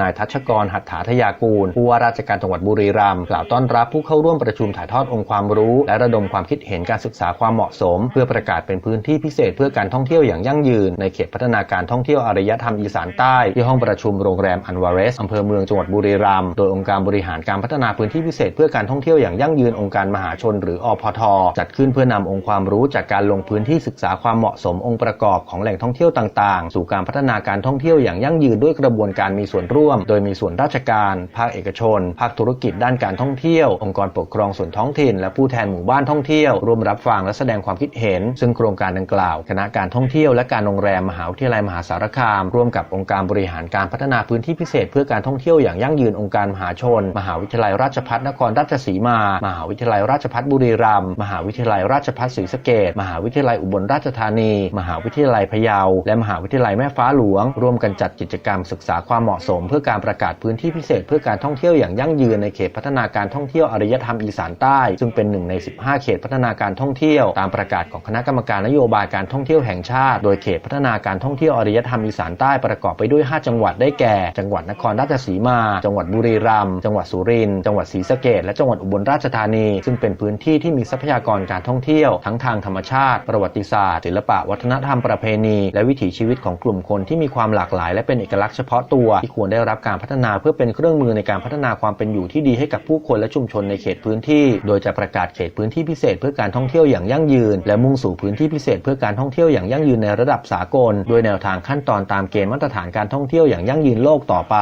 นายทัชกรหัตถาทยากูล ผู้ว่าราชการจังหวัดบุรีรัมย์กล่าวต้อนรับผู้เข้าร่วมประชุมถ่ายทอดองค์ความรู้ และระดมความคิดเห็นการศึกษาความเหมาะสม เพื่อประกาศเป็นพื้นที่พิเศษเพื่อการท่องเที่ยวอย่างยั่งยืน ในเขตพัฒนาการท่องเที่ยวอารยธรรมอีสานใต้ ที่ห้องประชุมโรงแรมอันวาเรสอำเภอเมืองจังหวัดบุรีรัมย์โดยองค์การบริหารการพัฒนาพื้นที่พิเศษเพื่อการท่องเที่ยวอย่างยั่งยืนองค์การมหาชน หรืออพท จัดขึ้นเพื่อนำองค์ความรู้จากการลงพื้นที่ศึกษาความเหมาะสมองค์ประกอบของแหล่งท่องเที่ยวต่าง ๆ สู่การพัฒนาการท่องเที่ยวอย่างยั่งยืนด้วยกระบวนการมีส่วนร่วมโดยมีส่วนราชการ ภาคเอกชน ภาคธุรกิจด้านการท่องเที่ยว องค์กรปกครองส่วนท้องถิ่น และผู้แทนหมู่บ้านท่องเที่ยวร่วมรับฟังและแสดงความคิดเห็น ซึ่งโครงการดังกล่าวคณะการท่องเที่ยวและการโรงแรมมหาวิทยาลัยมหาสารคาม ร่วมกับองค์การบริหารการพัฒนาพื้นที่พิเศษ เพื่อการท่องเที่ยวอย่างยั่งยืนองค์การมหาชน มหาวิทยาลัยราชภัฏนครราชสีมา มหาวิทยาลัยราชภัฏบุรีรัมย์มหาวิทยาลัยราชภัฏศรีสะเกษมหาวิทยาลัยอุบลราชธานี มหาวิทยาลัยพะเยา และมหาวิทยาลัยแม่ฟ้าหลวง ร่วมกันจัดกิจกรรมศึกษาความเหมาะสมเพื่อการประกาศพื้นที่พิเศษเพื่อการท่องเที่ยวอย่างยั่งยืนในเขตพัฒนาการท่องเที่ยวอารยธรรมอีสานใต้ ซึ่งเป็นหนึ่งใน 15 เขตพัฒนาการท่องเที่ยวตามประกาศของคณะกรรมการนโยบายการท่องเที่ยวแห่งชาติ โดยเขตพัฒนาการท่องเที่ยวอารยธรรมอีสานใต้ประกอบไปด้วย 5 จังหวัดได้แก่ จังหวัดนครราชสีมา จังหวัดบุรีรัมย์จังหวัดสุรินทร์จังหวัดศรีสะเกษและจังหวัดอุบลราชธานี ซึ่งเป็นพื้นที่ที่มีทรัพยากรการท่องเที่ยวทั้งทางธรรมชาติ ประวัติศาสตร์ ศิลปะวัฒนธรรมประเพณี และวิถีชีวิตของกลุ่มคนที่มีความหลากหลาย และเป็นเอกลักษณ์เฉพาะตัวที่ควรได้รับการพัฒนาเพื่อเป็นเครื่องมือในการพัฒนาความเป็นอยู่ที่ดีให้กับผู้คนและชุมชนในเขตพื้นที่ โดยจะประกาศเขตพื้นที่พิเศษเพื่อการท่องเที่ยวอย่างยั่งยืน และมุ่งสู่พื้นที่พิเศษเพื่อการท่องเที่ยวอย่างยั่งยืนในระดับสากล โดยแนวทางขั้นตอนตามเกณฑ์มาตรฐานการท่องเที่ยวอย่างยั่งยืนโลกต่อไป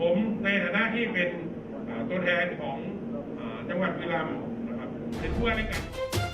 ผมในฐานะที่เป็นตัวแทนของจังหวัดบุรีรัมย์นะครับเป็นผู้ว่าราชการ